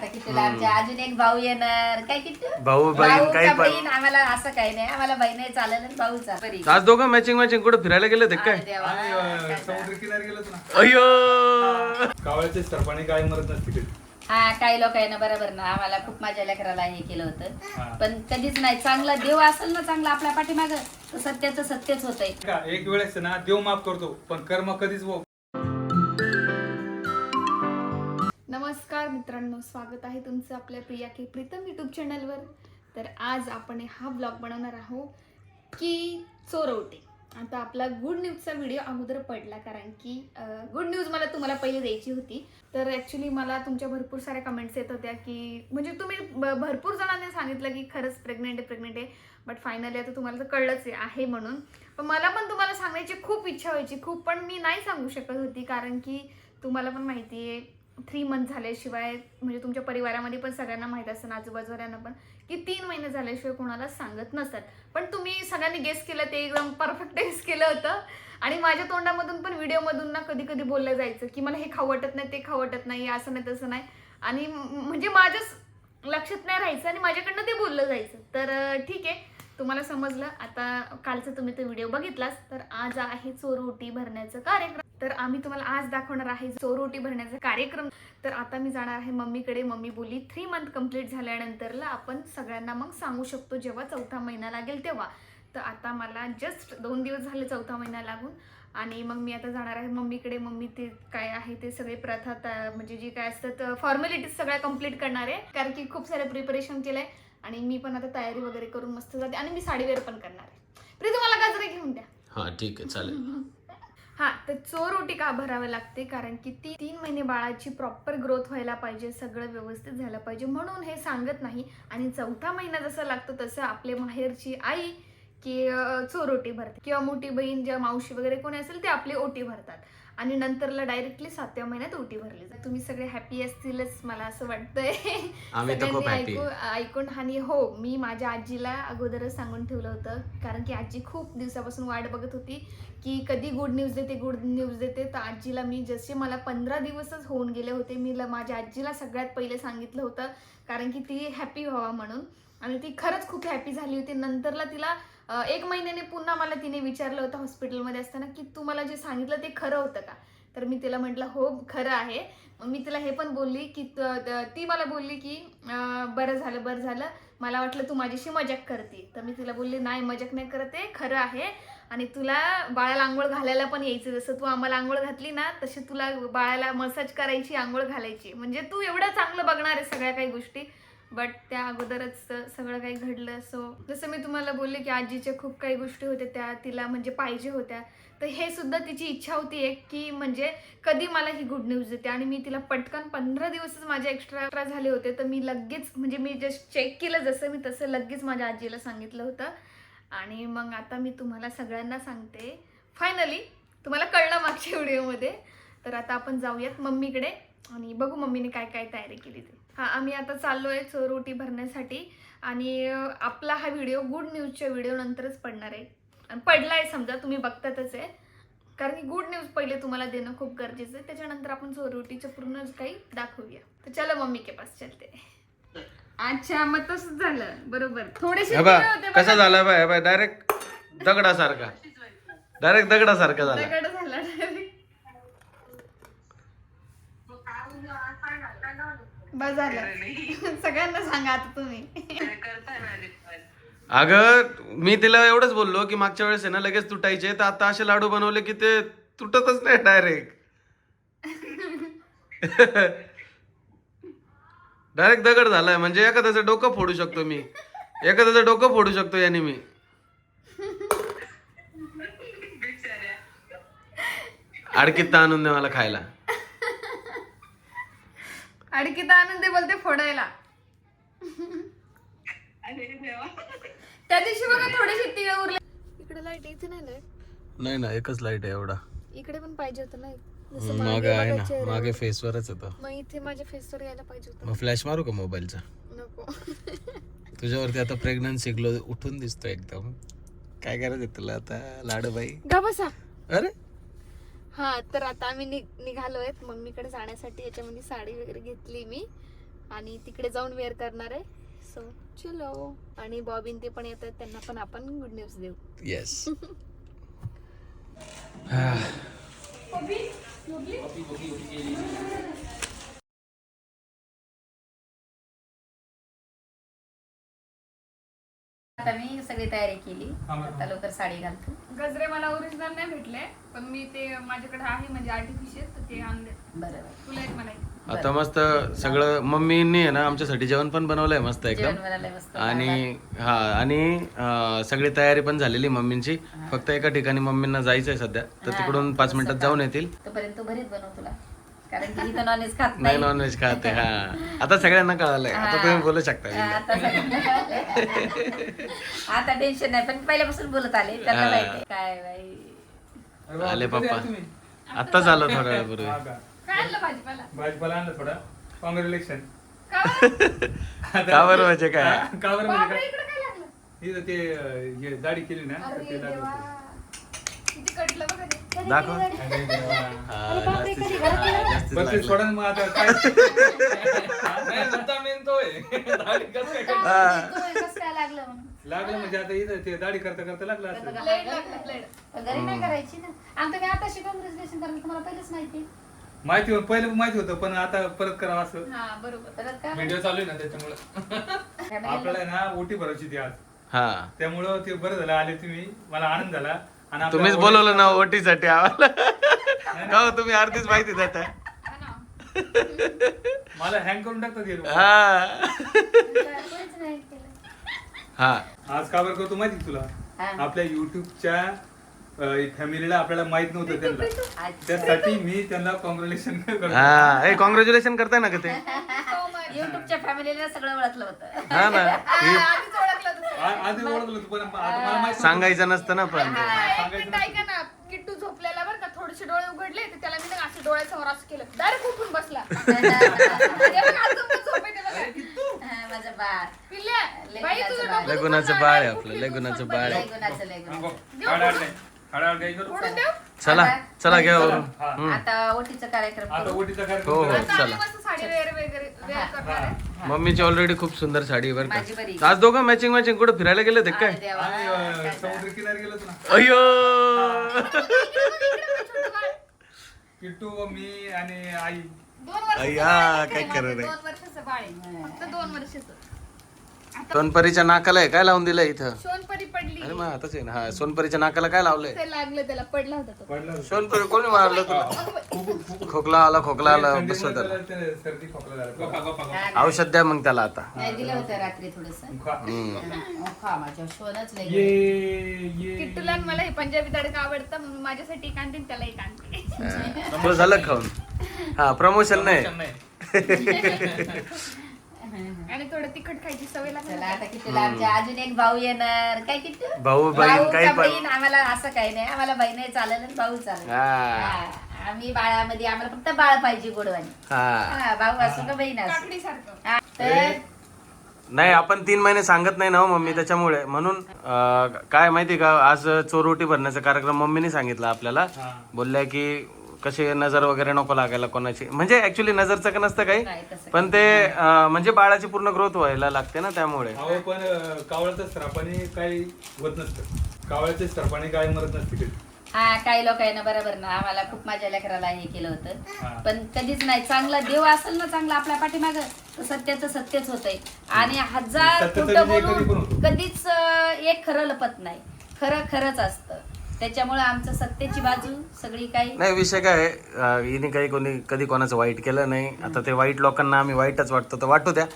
आता किट्टूला आमच्या अजून एक भाऊ येणार. काय किट्टू? भाऊ, बहीण, भाऊ काही पण. बहीण आम्हाला असं काही नाही. आम्हाला बहीण नाही चालेल आणि भाऊ चालेल आज दोघं मॅचिंग मॅचिंग कुठे फिरायला गेले होते काय? देवा. आम्ही अं, काय समुद्र किनारी गेलो ना. अयो कावळ्याचे सरपाणी काय मरत नसते कधी हा काही लोक आहे ना बरोबर ना. आम्हाला खूप माझ्या लेकराला हे केलं. होतं. पण कधीच नाही. चांगला देव असेल ना चांगला आपल्या पाठीमाग. सत्याचं सत्यच होतंय. का एक वेळेस ना देव माफ करतो पण कर्म कधीच वो नमस्कार मित्रांनो स्वागत आहे तुमचं आपल्या प्रिया के प्रीतम यूट्यूब चॅनलवर तर आज आपण हा ब्लॉग बनवणार आहोत की चोरवटे. आता आपला गुड न्यूजचा व्हिडिओ अगोदर पडला कारण की गुड न्यूज मला तुम्हाला पहिले द्यायची होती. तर ॲक्च्युली मला तुमच्या भरपूर साऱ्या कमेंट्स येत होत्या की म्हणजे तुम्ही भरपूर जणांनी सांगितलं की खरंच प्रेग्नेंट आहे प्रेग्नेंट आहे बट फायनली आता तुम्हाला तर कळलंच आहे आहे म्हणून. पण मला पण तुम्हाला सांगायची खूप इच्छा व्हायची खूप पण मी नाही सांगू शकत होती कारण की तुम्हाला पण माहिती आहे थ्री मंथ झाल्याशिवाय म्हणजे तुमच्या परिवारामध्ये पण सगळ्यांना माहीत असतं आजूबाजूवाल्यांना पण की तीन महिने झाल्याशिवाय कोणाला सांगत नसतात. पण तुम्ही सगळ्यांनी गेस केलं ते एकदम परफेक्ट गेस केलं होतं. आणि माझ्या तोंडामधून पण व्हिडिओमधून ना कधी कधी बोललं जायचं की मला हे खाऊ वाटत नाही ते खाऊ वाटत नाही असं नाही तसं नाही. आणि म्हणजे माझ्याच लक्षात नाही राहायचं आणि माझ्याकडनं ते बोललं जायचं. तर ठीक आहे. तुम्हाला समजलं आता कालचा तुम्ही तो व्हिडिओ बघितलास तर आज आहे चोरोटी भरण्याचं कार्यक्रम. तर आम्ही तुम्हाला आज दाखवणार आहे चोरोटी भरण्याचा कार्यक्रम. तर आता मी जाणार आहे मम्मीकडे. मम्मी बोली थ्री मंथ कंप्लीट झाल्यानंतरला आपण सगळ्यांना मग सांगू शकतो जेव्हा चौथा महिना लागेल तेव्हा. तर आता मला जस्ट दोन दिवस झाले चौथा महिना लागून. आणि मग मी आता जाणार आहे मम्मीकडे. मम्मी ते काय आहे ते सगळे प्रथा त- म्हणजे जे काय असतात फॉर्मॅलिटीज सगळ्या कंप्लीट करणार आहे. कारण की खूप सारे प्रिपरेशन केलं आहे आणि मी पण आता तयारी वगैरे करून मस्त जाते आणि मी साडी वेअर पण करणार आहे. प्रीती मला गजरे घेऊन द्या. हा ठीक आहे चालेल. हा तर चोरोटी का भरावी लागते? कारण की ती तीन महिने बाळाची प्रॉपर ग्रोथ व्हायला पाहिजे सगळं व्यवस्थित झालं पाहिजे म्हणून हे सांगत नाही. आणि चौथा महिना जसं लागतो तसं आपले माहेरची आई की अं, चोरोटी भरते किंवा मोठी बहीण ज्या मावशी वगैरे कोणी असेल ते आपली ओटी भरतात. आणि नंतरला डायरेक्टली सातव्या महिन्यात ओटी भरली जाते. तुम्ही सगळे हॅपी असतीलच मला असं वाटतंय. आम्ही तर खूप सगळ्यांनी happy. ऐकू- ऐकून आणि हो मी माझ्या आजीला अगोदरच सांगून ठेवलं होतं. कारण की आजी खूप दिवसापासून वाट बघत होती की कधी गुड न्यूज देते गुड न्यूज देते. तर आजीला मी जसे मला पंधरा दिवसच होऊन गेले होते मी माझ्या आजीला सगळ्यात पहिले सांगितलं होतं. कारण की ती हॅपी व्हावा म्हणून. आणि ती खरंच खूप हॅपी झाली होती. नंतरला तिला एक महिन्याने पुन्हा मला तिने विचारलं होतं हॉस्पिटलमध्ये असताना की तू मला जे सांगितलं ते खरं होतं का? तर मी तिला म्हटलं हो खरं आहे. मग मी तिला हे पण बोलली की ती मला बोलली की बरं झालं बरं झालं. मला वाटलं तू माझ्याशी मजाक करते. तर मी तिला बोलली नाही मजाक नाही करत आहे खरं आहे. आणि तुला बाळाला आंघोळ घालायला पण यायचं. जसं तू आम्हाला आंघोळ घातली ना तशी तुला बाळाला मसाज करायची आंघोळ घालायची. म्हणजे तू एवढं चांगलं बघणार आहे सगळ्या काही गोष्टी. बट त्या अगोदरच सगळं काही घडलं. सो जसं मी तुम्हाला बोलले की आजीच्या खूप काही गोष्टी होत्या त्या तिला म्हणजे पाहिजे होत्या. तर हे सुद्धा तिची इच्छा होती एक की म्हणजे कधी मला ही गुड न्यूज देते. आणि मी तिला पटकन पंधरा दिवसच माझे एक्स्ट्रा एक्स्ट्रा झाले होते. तर मी लगेच म्हणजे मी जस्ट चेक केलं जसं मी तसं लगेच माझ्या आजीला सांगितलं होतं. आणि मग आता मी तुम्हाला सगळ्यांना सांगते. फायनली तुम्हाला कळलं मागच्या व्हिडिओमध्ये. तर आता आपण जाऊयात मम्मीकडे. आणि बघू मम्मीने काय काय तयारी केली ते. हा आम्ही आता चाललो आहे चोरोटी भरण्यासाठी आणि आपला हा व्हिडिओ गुड न्यूजच्या व्हिडिओ नंतरच पडणार आहे. आणि पडला आहे समजा तुम्ही बघतातच आहे. कारण की गुड न्यूज पहिले तुम्हाला देणं खूप गरजेचं आहे. त्याच्यानंतर आपण चोरोटीचं पूर्ण काही दाखवूया. तर चला मम्मी के पास चलते. अच्छा मग तसंच झालं. बरोबर. थोडेसे कसा. झाला बाय बाय डायरेक्ट दगडासारखा. डायरेक्ट दगडासारखा झाला दगड झाला direct. बस झालं. सगळ्यांना सांगा आता तुम्ही. अगं मी तिला एवढंच बोललो की मागच्या वेळेस आहे ना लगेच तुटायचे तर आता असे लाडू बनवले की ते तुटतच नाही डायरेक्ट डायरेक्ट दगड झालाय म्हणजे एखाद्याचं डोकं फोडू शकतो मी. एखाद्याचं डोकं फोडू शकतो याने मी. अडकीत आणून दे मला खायला. अडकीता आणून ते बोलते फोडायला. त्या दिवशी बघा थोडेसे तिळ उरले. इकडे लाइट इथे नाही लाइट नाही ना एकच लाइट आहे एवढा. इकडे पण पाहिजे होतं ना जसं मागे मागे आहे बघा ना चेहऱ्यावर. मागे फेसवरच येतं मग इथे माझ्या फेसवर यायला पाहिजे होतं. मग फ्लॅश मारू का मोबाईलचा नको. तुझ्यावरती आता प्रेग्नन्सी ग्लो उठून दिसतो एकदम. काय करायचं तुला आता लाडूबाई? गा बसा. अरे? हा तर आता आम्ही नि- निघालोय मम्मीकडे जाण्यासाठी याच्यामध्ये साडी वगैरे घेतली मी. आणि तिकडे जाऊन वेअर करणार आहे. सो चलो. आणि बॉबिन ते पण येतात. त्यांना पण आपण गुड न्यूज देऊ. येस आता मी सगळी तयारी केली. हा. आता लवकर साडी घालतो. गजरे मला ओरिजिनल नाही भेटले पण मी ते माझ्याकडे आहे म्हणजे आर्टिफिशियल तर ते आणले. बरोबर तुला एक मला एक. आता मस्त सगळं मम्मीनी आहे ना आमच्यासाठी जेवण पण बनवलंय मस्त जेवण एकदम आणि हा आणि अं, सगळी तयारी पण झालेली मम्मींची. फक्त एका ठिकाणी मम्मींना जायचंय सध्या. तर तिकडून पाच मिनिटात जाऊन येतील. तोपर्यंत तू भरीत बनव तुला. कारण की इथं नॉनव्हेज खात नाही नॉनव्हेज खाते हा आता सगळ्यांना कळालंय आता. तुम्ही बोलू शकता हा, आता टेन्शन नाही पण पहिल्यापासून बोलत आले त्यांना हा. माहिती. काय बाई आले पप्पा. आत्ताच आलो थोड्या वेळापूर्वी का? काय आणलं भाजीपाला भाजीपाला आणला थोडा कॉंग्रॅच्युलेशन का बरं? का बरं म्हणजे काय का बरं म्हणजे बापरे, काय इकडं काय लागलं इथं ते अं, हे दाढी केली ना तर अरे ते लागलं देवा होतं. किती कटलं बघा ते. दाखव. अरे देवा. हा, जास्तीच- हा, जास्तीच बरं ते लागलं. सोडा ना मग आता. काय? नाही, नंतर main तो आहे. दाढी कसं काय करतो? हा. तू कसं काय लागलं म्हणून? लागलं म्हणजे आता इथं ते दाढी करता करता लागलं असं लागलं. ब्लेड पण घरी नाही करायची ना. आणि तुम्ही आता करायला तुम्हाला पहिलेच माहिती माहिती होतं पहिलं माहिती होतं पण आता परत करावं असं. हा बरोबर. परत का व्हिडिओ चालू आहे ना त्याच्यामुळे. आपल्याला ना ओटी भरायची ती आज. हा. त्यामुळं ते बरं झालं आले तुम्ही. मला आनंद झाला. तुम्हीच बोलवलं ना ओटीसाठी आम्हाला हो तुम्ही अर्धीच माहिती देता ना. मला हँग करून टाकतात हे लोक. हा. हा आज का बरं करतो माहिती का तुला हा. आपल्या युट्यूबच्या फॅमिलीला आपल्याला माहीत नव्हतं त्यांना. त्यासाठी मी त्यांना कॉंग्रॅच्युलेशन करतो हा ए कॉंग्रॅच्युलेशन करताय ना का ते. युट्यूबच्या फॅमिलीला सगळं ओळखलं होतं हा ना आ, आधीच ओळखलं तुझं. आ- आधी ओळखलं होतं पण आता मला माहीत नव्हतं. सांगायचं नसतं ना पण ते. हा, एक सांगायचं मिनिट ऐका ना किट्टू झोपलेला बरं का थोडेसे डोळे उघडले तर त्याला मी ना असं डोळ्यासमोर असं केलं डायरेक्ट उठून बसला हे बघ, अजून पण झोपेत आहे बघा. हा, माझं बाळ पिल्ल्या, लय बाई गुणाचं तुझं बाळ. डोकं आहे ना, आपलं, कुठली पण बाळ लय आहे. गुणाचं लय नाही. हाडाड काही करू? फोडून देऊ चला चला घ्या वरून हा. हम्म. आता ओटीचा कार्यक्रम आता करू. ओटीचा हो, हो. आता आम्ही चला. मस्त साडी वेअर वगैरे वेअर करणार आहे. मम्मीची ऑलरेडी खूप सुंदर साडी आहे बरं माझी बरी. का आज दोघं मॅचिंग मॅचिंग कुठं फिरायला गेले ते काय अरे देवा, आम्ही अं, काय समुद्र झालं? किनारी गेलोच ना. अयो किट्टू व मी आणि आई. दोन वर्षाचं अय्या, बाळ आहे, काय. दोन वर्षाचं बाळ आहे. फक्त दोन वर्षाचं. सोनपरीच्या नाकाला आहे काय लावून दिलं इथं? सोनपरी पडली. अरे मग आताच आहे ना हा सोनपरीच्या नाकाला काय लावलंय? ते लागलं त्याला पडला होता तो. पडला. सोनपरी कोणी मारलं तुला? खोकला आला खोकला आला बसवत त्याला. ते सर्दी खोकला झाला. औषध द्या मग त्याला आता. नाही दिलं होतं रात्री थोडस. खा. खा माझ्या शोनच लय ये गेलं. ये. किट्टूला आणि मला हे पंजाबी तडका आवडतं म्हणून माझ्यासाठी एक आणते आणि त्याला एक आणते. हा. तो झालं खाऊन? हा प्रमोशन नाही. तिखट खायची सवय चला लागली आता अजून एक भाऊ येणार. काय किती भाऊ, बहीण, काही का पण. बहीण आम्हाला असं काही नाही. आम्हाला बहीण नाही चालेल आणि भाऊ चालेल हा. हा, आम्ही बाळामध्ये आम्हाला फक्त बाळ पाहिजे गोडवानी. हा. हा भाऊ असो का बहीण असो. काकडी सारखं. हा, तर नाही आपण तीन महिने सांगत नाही ना हो मम्मी त्याच्यामुळे. म्हणून अं, काय माहिती का आज चोरोटी भरण्याचा कार्यक्रम मम्मीने सांगितला आपल्याला. बोलल्या की कशी नजर वगैरे नको लागायला कोणाची? म्हणजे ऍक्च्युली नजरचं का नसतं काही? तसं पण ते अं, म्हणजे बाळाची पूर्ण ग्रोथ व्हायला लागते ना त्यामुळे. अहो पण अं, कावळ्याच्या सरपाने काही होत नसतं. कावळ्याच्या काय मरत नसते कधी. हा काही लोक आहे ना बरोबर ना. आम्हाला खूप माझ्या लेकराला हे केलं हा. होतं पण कधीच नाही. चांगला देव असेल ना चांगला आपल्या पाठीमाग तर सत्याचं सत्यच होतंय. आणि हजार सत्य खोटं तरी कधी पण बोलून होतं. कधीच अं, एक खरं लपत नाही. खरं खरंच असतं. त्याच्यामुळे आमचं सत्याची बाजू सगळी काही नाही विषय काय आहे, हिने काही कोणी कधी कोणाचं वाईट केलं नाही. आता ते वाईट लोकांना आम्ही वाईटच वाटतो तर वाटू द्या.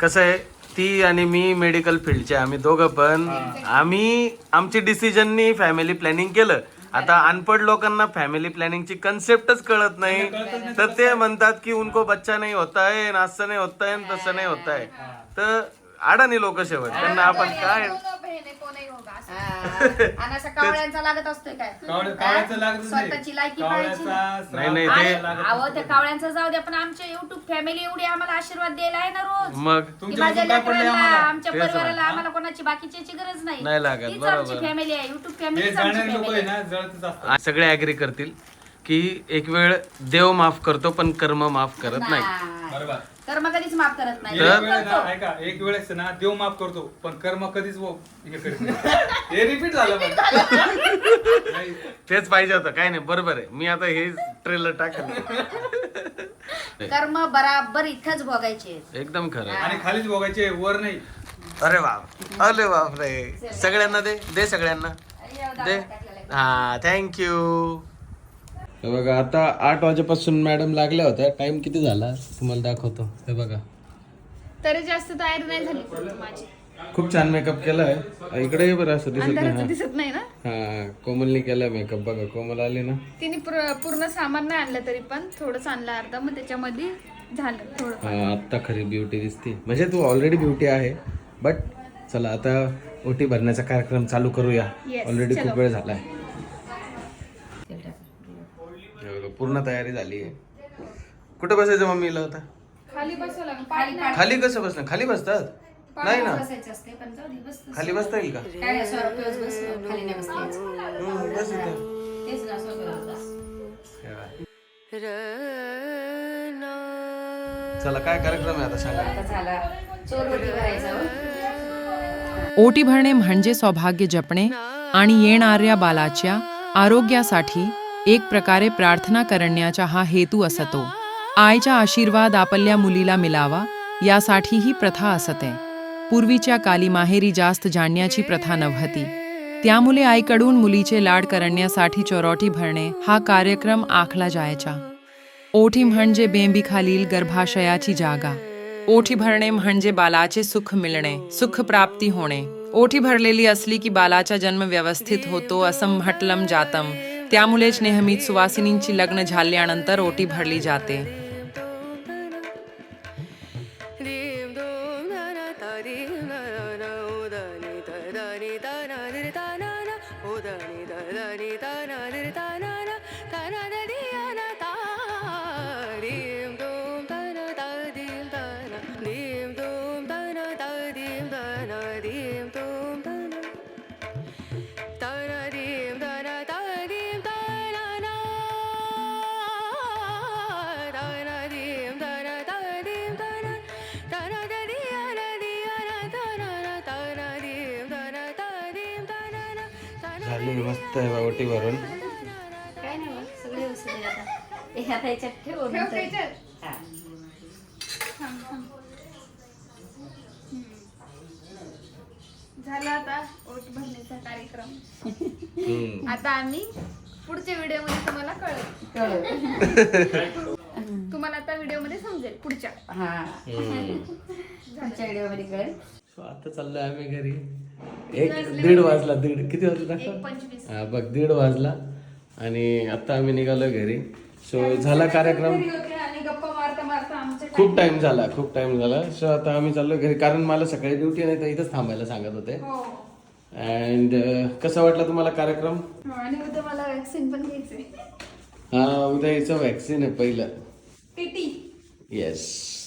कसं आहे ती आणि मी मेडिकल फील्डचे आम्ही दोघं पण आम्ही आमची डिसिजननी फॅमिली प्लॅनिंग केलं. आता अनपढ लोकांना फॅमिली प्लॅनिंगची कन्सेप्टच कळत नाही. तर ते म्हणतात की उनको बच्चा नाही होता है असं नाही होत आहे तसं नाही होत आहे. तर अडाणी लोक शेवट. त्यांना आपण काय दोनों बहिणी? कोणही होगा? असं. आणि असं कावळ्यांचा लागत असतोय काय? कावळ्या कावळ्याचं लागतच नाही. स्वतःची लायकी पाहिजे कावळ्याचा नाही, ते- आणि अहो त्या. कावळ्यांचं जाऊ द्या पण आमच्या युट्यूब फॅमिली एवढी आम्हाला आशीर्वाद द्यायला आहे ना रोज. मग? की तुमच्या माझ्या अजून काय पडले लेकरांना आम्हाला. आमच्या तेच ना. परिवाराला आम्हाला कोणाची बाकीची गरज नाही. नाही लागत, बरोबर. आमची फॅमिली आहे. युट्यूब हे फॅमिलीच आमची जाणारे लोक आहे फॅमिली ना जळतच असतात. आज सगळे ऍग्री करतील की एक वेळ देव माफ करतो पण कर्म माफ करत नाही नाही. बरोबर. कर्म कधीच माफ करत नाही. एक ना करतो. ऐका एक वेळेस ना देव माफ करतो पण कर्म कधीच वो- हे करीत नाही. हे रिपीट झालं पण नाही. तेच पाहिजे होतं. काय नाही बरोबर आहे. मी आता हे ट्रेलर टाकलं. कर्म बराबर इथंच भोगायचे. एकदम खरं आहे. आणि खालीच बघायचे वर नाही. अरे बाप. अरे बाप रे. सगळ्यांना दे. दे सगळ्यांना. दे हा थँक्यू हे बघा आता आठ वाजेपासून मॅडम लागल्या होत्या. टाइम किती झाला? तुम्हाला दाखवतो. हे बघा. तरी जास्त तयारी नाही झाली. माझी. खूप छान मेकअप केलाय. इकडे ये बरं असं दिसत नाही अंधाराचं हा. दिसत नाही ना? हा कोमलनी केलाय मेकअप बघा कोमल आली ना. तिने पूर- पूर्ण सामान नाही आणलं तरी पण थोडंच आणलं अर्धा. मग त्याच्यामध्ये झालं थोडं हा आत्ता खरी ब्युटी दिसते. म्हणजे तू ऑलरेडी ब्युटी आहे. बट चला आता ओटी भरण्याचा कार्यक्रम चालू करूया. Yes, ऑलरेडी खूप. वेळ झालाय. पूर्ण तयारी झाली आहे कुठं बसायचं मम्मीला होता खाली बसावं लागेल खाली कसं बसणं खाली बसतात नाही ना बसायचं असते पण जाऊ दे, बस बस. खाली बसता येईल का काय बस, खाली नाही बसता यायचं. हम्म, बस इथं. तेच ना, स्वरा पेवच बस. बघा. चला काय कार्यक्रम आहे आता सांगा आता झाला चोरवटी भरायचा हो. ओटी भरणे म्हणजे सौभाग्य जपणे आणि येणाऱ्या बालाच्या आरोग्यासाठी एक प्रकारे प्रार्थना करण्याचा हा हेतू असतो. आईचा आशीर्वाद आपल्या मुलीला मिळावा यासाठी ही प्रथा असते. पूर्वीच्या काली माहेरी जास्त जाणण्याची प्रथा नव्हती. त्यामुळे आईकडून मुलीचे लाड करण्यासाठी चोरोटी भरणे हा कार्यक्रम आखला जायचा. ओठी म्हणजे बेंबीखालील गर्भाशयाची जागा. ओठी भरणे म्हणजे बालाचे सुख मिळणे सुख प्राप्ती होणे. ओठी भरलेली असली की बालाचा जन्म व्यवस्थित होतो असं म्हटलं जातम. त्यामुळेच नेहमीच सुवासिनींची लग्न झाल्यानंतर ओटी भरली जाते. झाली मस्त ओटी भरून काय नाही सगळं आता. हे आता याच्यात ठेव ठेव नंतर. त्याच्यात. हा. झाला आता ओट भरण्याचा कार्यक्रम हम्म. आता आम्ही पुढच्या व्हिडिओमध्ये तुम्हाला कळेल कळलं. तुम्हाला आता व्हिडिओमध्ये समजेल पुढच्या हा. पुढच्या व्हिडिओमध्ये कळेल So, आता चाललोय आम्ही घरी. एक दीड वाजला. दीड. किती वाजला हा बघ दीड वाजला. आणि आता आम्ही निघालो घरी. सो झाला कार्यक्रम? खूप टाइम झाला. खूप टाइम झाला. सो आता आम्ही चाललो घरी. कारण मला सकाळी ड्युटी नाही तर इथंच थांबायला सांगत होते. हो. अँड कसं वाटलं तुम्हाला कार्यक्रम? हो, आणि उद्या मला वॅक्सिन पण घ्यायचंय. हा उद्या याचं वॅक्सिन आहे पहिलं. TT yes